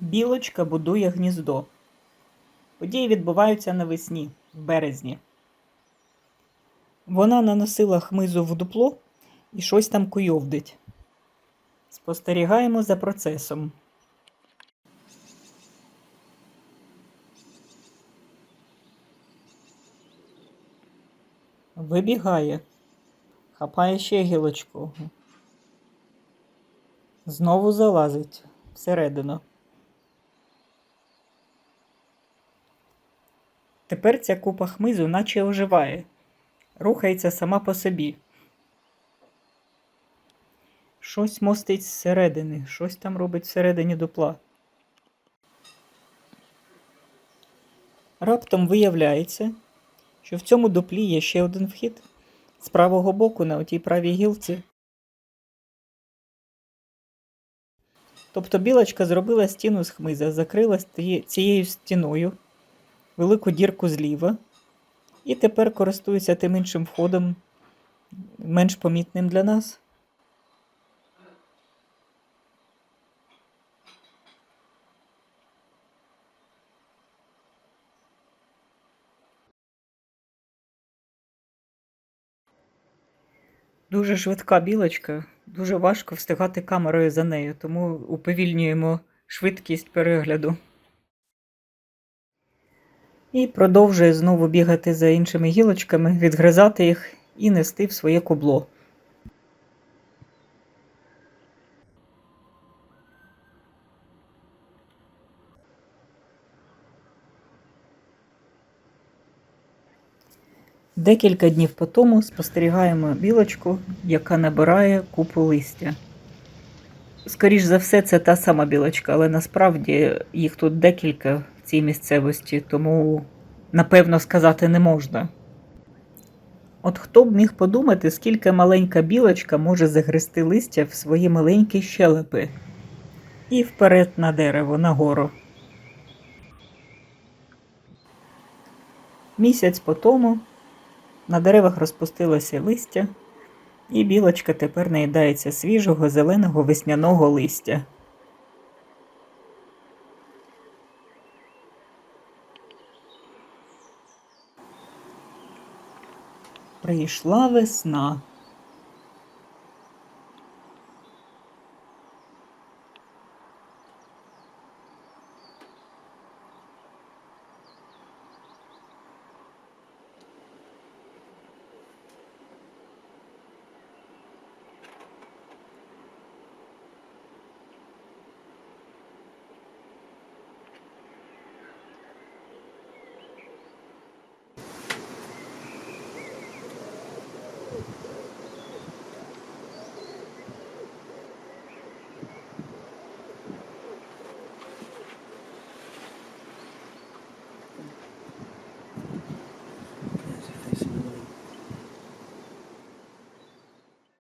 Білочка будує гніздо. Події відбуваються навесні, в березні. Вона наносила хмизу в дупло і щось там куйовдить. Спостерігаємо за процесом. Вибігає, хапає ще гілочку. Знову залазить всередину. Тепер ця купа хмизу наче оживає, рухається сама по собі. Щось мостить зсередини, щось там робить всередині дупла. Раптом виявляється, що в цьому дуплі є ще один вхід з правого боку на отій правій гілці. Тобто білочка зробила стіну з хмиза, закрила цією стіною велику дірку зліва, і тепер користується тим іншим входом, менш помітним для нас. Дуже швидка білочка, дуже важко встигати камерою за нею, тому уповільнюємо швидкість перегляду. І продовжує знову бігати за іншими гілочками, відгризати їх і нести в своє кубло. Декілька днів по тому спостерігаємо білочку, яка набирає купу листя. Скоріш за все, це та сама білочка, але насправді їх тут декілька цій місцевості, тому напевно сказати не можна. От хто б міг подумати, скільки маленька білочка може загрести листя в свої маленькі щелепи. І вперед на дерево, нагору. Місяць по тому на деревах розпустилося листя, і білочка тепер наїдається свіжого зеленого весняного листя. Прийшла весна.